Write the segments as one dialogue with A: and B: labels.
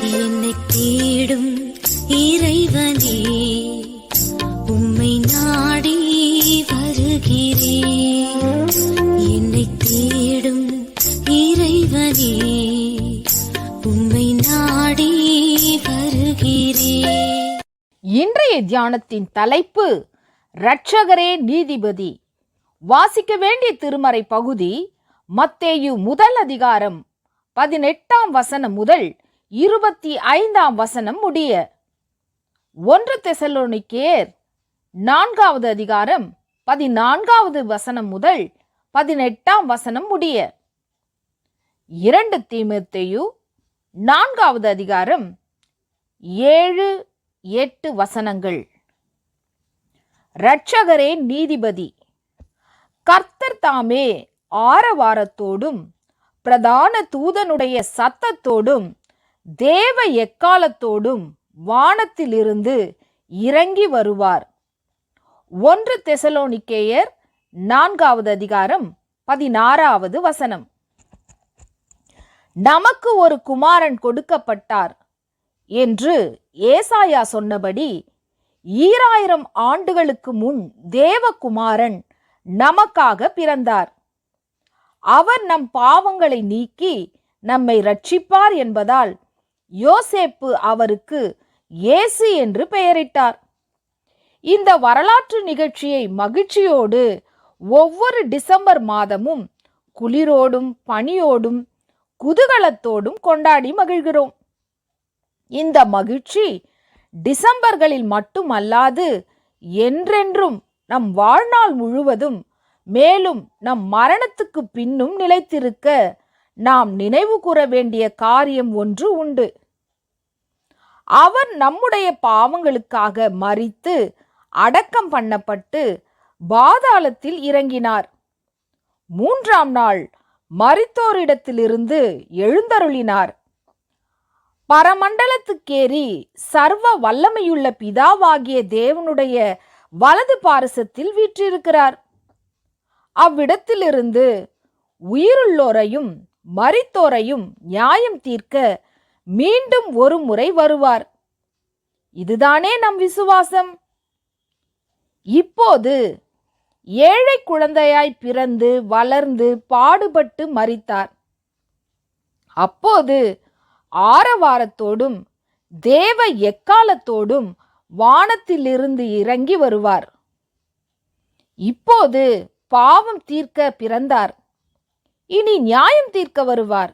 A: என்னை தேடும் இறைவனே உம்மை நாடி வருகிறேன். என்னை தேடும் இறைவனே உம்மை நாடி வருகிறேன்.
B: இன்றைய தியானத்தின் தலைப்பு ரட்சகரே நீதிபதி. வாசிக்க வேண்டிய திருமறை பகுதி மத்தேயு முதல் அதிகாரம் பதினெட்டாம் வசனம் முதல் இருபத்தி ஐந்தாம் வசனம் முடிய. ஒன்று தெசலோனிக்கேர் நான்காவது அதிகாரம் பதினான்காவது வசனம் முதல் பதினெட்டாம் வசனம் முடிய. இரண்டு தீமத்தையு நான்காவது அதிகாரம் ஏழு எட்டு வசனங்கள். இரட்சகரே நீதிபதி கர்த்தர் தாமே ஆரவாரத்தோடும் பிரதான தூதனுடைய சத்தத்தோடும் தேவ எக்காலத்தோடும் வானத்திலிருந்து இறங்கி வருவார். ஒன்று தெசலோனிக்கேயர் நான்காவது அதிகாரம் பதினாறாவது வசனம். நமக்கு ஒரு குமாரன் கொடுக்கப்பட்டார் என்று ஏசாயா சொன்னபடி ஈராயிரம் ஆண்டுகளுக்கு முன் தேவகுமாரன் நமக்காக பிறந்தார். அவர் நம் பாவங்களை நீக்கி நம்மை ரட்சிப்பார் என்பதால் யோசேப்பு அவருக்கு இயேசு என்று பெயரிட்டார். இந்த வரலாற்று நிகழ்ச்சியை மகிழ்ச்சியோடு ஒவ்வொரு டிசம்பர் மாதமும் குளிரோடும் பனியோடும் குதூகலத்தோடும் கொண்டாடி மகிழ்கிறோம். இந்த மகிழ்ச்சி டிசம்பர்களில் மட்டுமல்லாது என்றென்றும் நம் வாழ்நாள் முழுவதும் மேலும் நம் மரணத்துக்கு பின்னும் நிலைத்திருக்க நாம் நினைவு கூற வேண்டிய காரியம் ஒன்று உண்டு. அவர் நம்முடைய பாவங்களுக்காக மறித்து அடக்கம் பண்ணப்பட்டு பாதாளத்தில் இறங்கினார். மூன்றாம் நாள் மறித்தோரிடத்திலிருந்து எழுந்தருளினார். பரமண்டலத்துக்கேறி சர்வ வல்லமையுள்ள பிதாவாகிய தேவனுடைய வலது பாரசத்தில் வீற்றிருக்கிறார். அவ்விடத்திலிருந்து உயிருள்ளோரையும் மறித்தோரையும் நியாயம் தீர்க்க மீண்டும் ஒரு முறை வருவார். இதுதானே நம் விசுவாசம்? இப்போது ஏழை குழந்தையாய் பிறந்து வளர்ந்து பாடுபட்டு மறித்தார் அப்போது ஆரவாரத்தோடும் தேவ எக்காலத்தோடும் வானத்திலிருந்து இறங்கி வருவார். இப்போது பாவம் தீர்க்க பிறந்தார். இனி நியாயம் தீர்க்க வருவார்.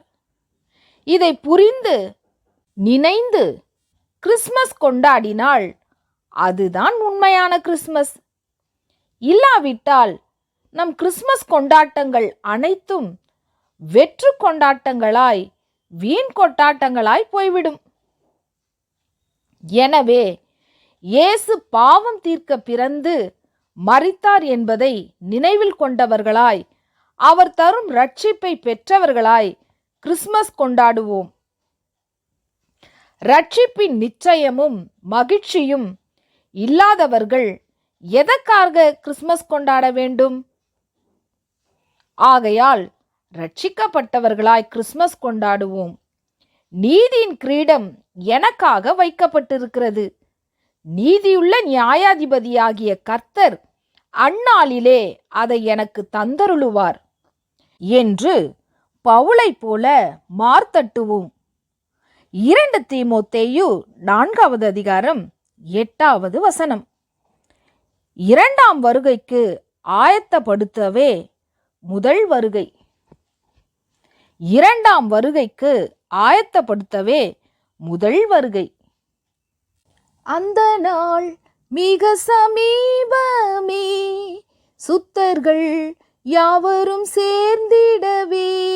B: இதை புரிந்து நினைந்து கிறிஸ்மஸ் கொண்டாடினால் அதுதான் உண்மையான கிறிஸ்மஸ் இல்லாவிட்டால் நம் கிறிஸ்மஸ் கொண்டாட்டங்கள் அனைத்தும் வெற்று கொண்டாட்டங்களாய் வீண் கொட்டாட்டங்களாய் போய்விடும். எனவே இயேசு பாவம் தீர்க்க பிறந்து மறித்தார் என்பதை நினைவில் கொண்டவர்களாய் அவர் தரும் ரட்சிப்பை பெற்றவர்களாய் கிறிஸ்மஸ் கொண்டாடுவோம். ரட்சிப்பின் நிச்சயமும் மகிழ்ச்சியும் இல்லாதவர்கள் எதற்காக கிறிஸ்மஸ் கொண்டாட வேண்டும்? ஆகையால் ரட்சிக்கப்பட்டவர்களாய் கிறிஸ்மஸ் கொண்டாடுவோம். நீதியின் கிரீடம் எனக்காக வைக்கப்பட்டிருக்கிறது. நீதியுள்ள நியாயாதிபதியாகிய கர்த்தர் அந்நாளிலே அதை எனக்கு தந்தருளுவார். என்று பவுலை போல மார்த்தட்டுவோம் இரண்டு தீமோத்தேயு நான்காவது அதிகாரம் எட்டாவது வசனம். இரண்டாம் வருகைக்கு ஆயத்தப்படுத்தவே முதல் வருகை. இரண்டாம் வருகைக்கு ஆயத்தப்படுத்தவே முதல் வருகை. அந்த நாள் மிக சமீபமே. சுத்தர்கள் யாவரும் சேர்ந்திடவே.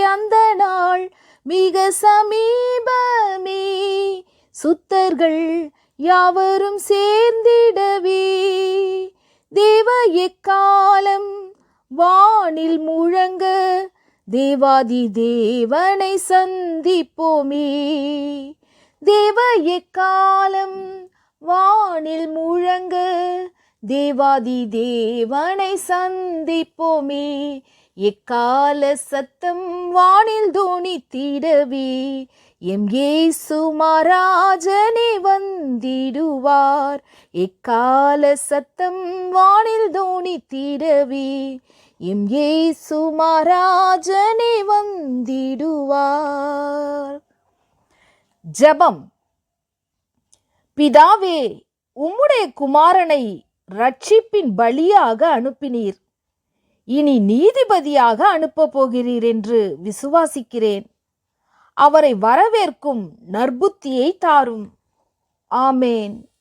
B: அந்த நாள் மிக சமீபமே. சுத்தர்கள் யாவரும் சேர்ந்திடவே. தேவ எக்காலம் வானில் முழங்க. தேவாதி தேவனை சந்திப்போமே. தேவ எக்காலம் வானில் முழங்க. தேவாதி தேவனை சந்திப்போமே. எக்கால சத்தம் வானில் தோணித்திடவே. எம் ஏசு மகாராஜனே வந்திடுவார். எக்கால சத்தம் வானில் தோணித்திடவே. எம் ஏசு மகாராஜனே வந்திடுவார். ஜபம். பிதாவே உம்முடைய குமாரனை ரட்சிப்பின் பலியாக அனுப்பினீர். இனி நீதிபதியாக அனுப்பப் போகிறீர் என்று விசுவாசிக்கிறேன். அவரை வரவேற்கும் நற்புத்தியை தாரும். ஆமேன்.